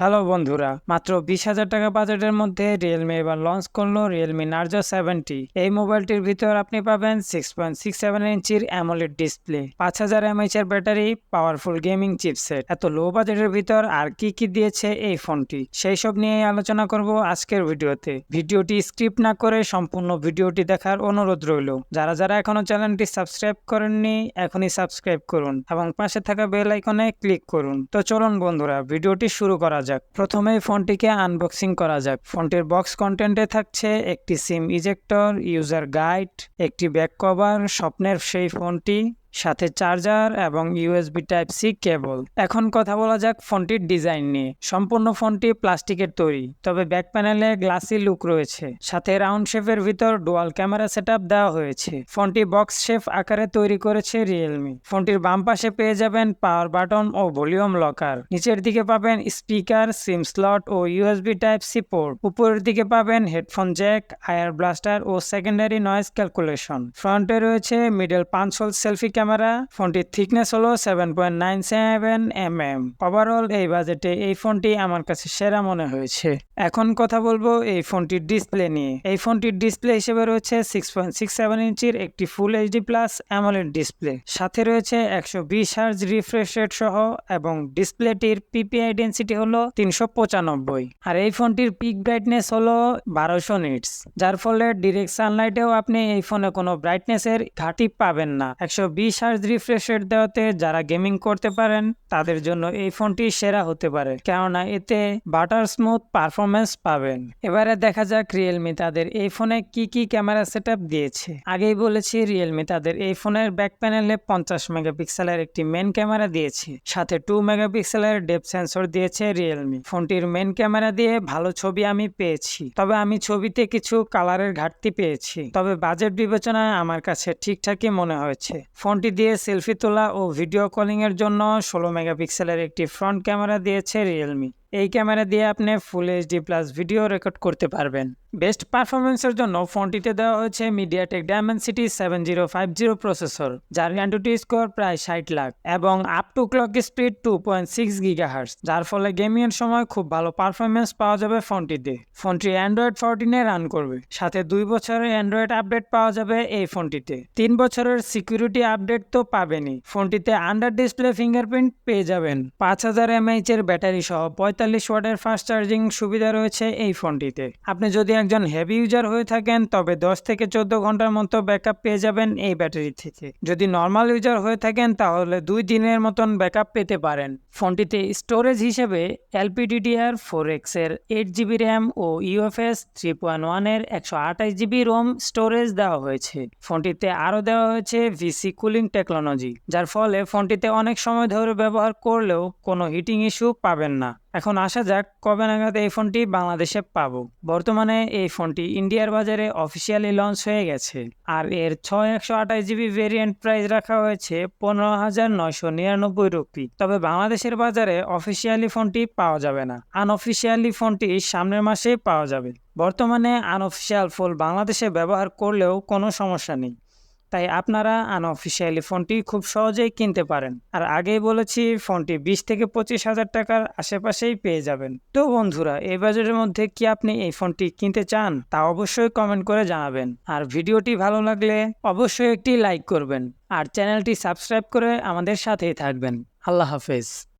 Hello বন্ধুরা, মাত্র বিশ হাজার টাকা বাজেটের মধ্যে রিয়েলমি এবার লঞ্চ করল রিয়েলমি নার্জো সেভেন্টি এই মোবাইলটির ভিতর আপনি পাবেন সিক্স পয়েন্ট সিক্স সেভেন ইঞ্চির অ্যামোলেড ডিসপ্লে পাঁচ হাজার এমএইচ এর ব্যাটারি পাওয়ারফুল গেমিং চিপসেট এত লো বাজেটের ভিতর আর কি কি দিয়েছে এই ফোনটি? সেই সব নিয়ে আলোচনা করব আজকের ভিডিওতে। ভিডিওটি স্ক্রিপ্ট না করে সম্পূর্ণ ভিডিওটি দেখার অনুরোধ রইল। যারা যারা এখনও চ্যানেলটি সাবস্ক্রাইব করেননি, এখনই সাবস্ক্রাইব করুন এবং পাশে থাকা বেল আইকনে ক্লিক করুন। তো চলুন বন্ধুরা, ভিডিওটি শুরু করা যাক, প্রথমে ফোনটিকে আনবক্সিং করা যাক। ফোনটির বক্স কন্টেন্টে থাকছে একটি সিম ইজেক্টর ইউজার গাইড একটি ব্যাক কভার স্বপ্নের সেই ফোনটি। সাথে চার্জার এবং ইউএসবি টাইপ সি কেবল এখন কথা বলা যাক ফোনটির ডিজাইন নিয়ে। সম্পূর্ণ ফোনটি প্লাস্টিকের তৈরি, তবে ব্যাক প্যানেলে গ্লাসি লুক রয়েছে। সাথে রাউন্ড শেপের ভিতর ডুয়াল ক্যামেরা সেটআপ দেওয়া হয়েছে। ফোনটি বক্স শেপ আকারে তৈরি করেছে রিয়েলমি ফোনটির বাম পাশে পেয়ে যাবেন পাওয়ার বাটন ও ভলিউম লকার নিচের দিকে পাবেন স্পিকার সিম স্লট ও ইউএসবি টাইপ সি পোর্ট উপরের দিকে পাবেন হেডফোন জ্যাক আয়ার ব্লাস্টার ও সেকেন্ডারি নয়েজ ক্যালকুলেশন ফ্রন্টে রয়েছে মিডল পাঁচ সেলফি ক্যামেরা ফোনটির থিকনেস হলো seven point nine seven M M overall এই বাজেটে এই ফোনটি আমার কাছে সেরা মনে হয়েছে। এখন কথা বলব এই ফোনটির ডিসপ্লে নিয়ে। এই ফোনটির ডিসপ্লে হিসেবে রয়েছে সিক্স পয়েন্ট সিক্স সেভেন ইঞ্চির একটি full HD plus AMOLED display সাথে রয়েছে একশো বিশ হার্জ রিফ্রেশ রেট সহ এবং ডিসপ্লেটির পিপিআই ডেন্সিটি হলো তিনশো পঁচানব্বই। আর এই ফোনটির পিক ব্রাইটনেস হলো বারোশো নিটস যার ফলে ডিরেক্ট সানলাইটেও আপনি এই ফোনে কোনো ব্রাইটনেসের ঘাটি পাবেন না। একশো বিশ হার্জ রিফ্রেশ রেট দেওয়াতে যারা গেমিং করতে পারেন, তাদের জন্য এই ফোনটি সেরা হতে পারে। কেননা এতে বাটার স্মুথ পারফরমেন্স পাবেন। এবারে দেখা যাক রিয়েলমি তাদের এই ফোনে কি কি ক্যামেরা সেটআপ দিয়েছে। আগেই বলেছি রিয়েলমি তাদের এই ফোনের ব্যাক প্যানেলে পঞ্চাশ মেগাপিক্সেলের একটি মেন ক্যামেরা দিয়েছে। সাথে টু মেগাপিক্সেলের ডেপ সেন্সর দিয়েছে রিয়েলমি ফোনটির মেন ক্যামেরা দিয়ে ভালো ছবি আমি পেয়েছি। তবে আমি ছবিতে কিছু কালারের ঘাটতি পেয়েছি। তবে বাজেট বিবেচনায় আমার কাছে ঠিকঠাকই মনে হয়েছে। ফোনটি দিয়ে সেলফি তোলা ও ভিডিও কলিংয়ের জন্য ষোলো মেগাপিক্সেলের একটি ফ্রন্ট ক্যামেরা দিয়েছে রিয়েলমি এই ক্যামেরা দিয়ে আপনি full HD plus video record করতে পারবেন। বেস্ট পারফরমেন্সের জন্য ফোনটিতে দেওয়া হয়েছে MediaTek Dimensity seven zero five zero processor যার অ্যান্টুটি স্কোর প্রায় ষাট লাখ, এবং up to clock speed two point six gigahertz যার ফলে গেমিংয়ের সময় খুব ভালো পারফরমেন্স পাওয়া যাবে ফোনটিতে। ফোনটি অ্যান্ড্রয়েড ফোরটিনে রান করবে, সাথে দুই বছরের অ্যান্ড্রয়েড আপডেট পাওয়া যাবে এই ফোনটিতে। তিন বছরের সিকিউরিটি আপডেট তো পাবেনই, ফোনটিতে আন্ডার ডিসপ্লে ফিঙ্গারপ্রিন্ট পেয়ে যাবেন। পাঁচ হাজার এমএইচ এর ব্যাটারি সহ পঁয়তাল্লিশ ওয়াটের ফাস্ট চার্জিং সুবিধা রয়েছে এই ফোনটিতে। আপনি যদি একজন হেভি ইউজার হয়ে থাকেন, তবে দশ থেকে চোদ্দ ঘণ্টার মতো ব্যাকআপ পেয়ে যাবেন এই ব্যাটারি থেকে। যদি নর্মাল ইউজার হয়ে থাকেন, তাহলে দুই দিনের মতন ব্যাকআপ পেতে পারেন। ফোনটিতে স্টোরেজ হিসেবে এলপিডিডিআর ফোর এক্সের এইট জিবি র্যাম ও ইউএফএস থ্রি পয়েন্ট ওয়ানের একশো আঠাশ জিবি রোম স্টোরেজ দেওয়া হয়েছে। ফোনটিতে আরও দেওয়া হয়েছে ভিসি কুলিং টেকনোলজি, যার ফলে ফোনটিতে অনেক সময় ধরে ব্যবহার করলেও কোনো হিটিং ইস্যু পাবেন না। এখন আসা যাক কবে নাগাদ এই ফোনটি বাংলাদেশে পাব। বর্তমানে এই ফোনটি ইন্ডিয়ার বাজারে অফিসিয়ালি লঞ্চ হয়ে গেছে আর এর ছয় একশো আঠাশ জিবি ভেরিয়েন্ট প্রাইস রাখা হয়েছে পনেরো হাজার নয়শো নিরানব্বই রুপি। তবে বাংলাদেশের বাজারে অফিসিয়ালি ফোনটি পাওয়া যাবে না। আনঅফিসিয়ালি ফোনটি সামনের মাসেই পাওয়া যাবে। বর্তমানে আনঅফিসিয়াল ফোন বাংলাদেশে ব্যবহার করলেও কোনো সমস্যা নেই। তাই আপনারা আনঅফিসিয়ালি ফোনটি খুব সহজেই কিনতে পারেন। আর আগেই বলেছি, ফোনটি বিশ থেকে পঁচিশ হাজার টাকার আশেপাশেই পেয়ে যাবেন। তো বন্ধুরা, এই বাজারের মধ্যে কি আপনি এই ফোনটি কিনতে চান তা অবশ্যই কমেন্ট করে জানাবেন। আর ভিডিওটি ভালো লাগলে অবশ্যই একটি লাইক করবেন। আর চ্যানেলটি সাবস্ক্রাইব করে আমাদের সাথেই থাকবেন। আল্লাহ হাফেজ।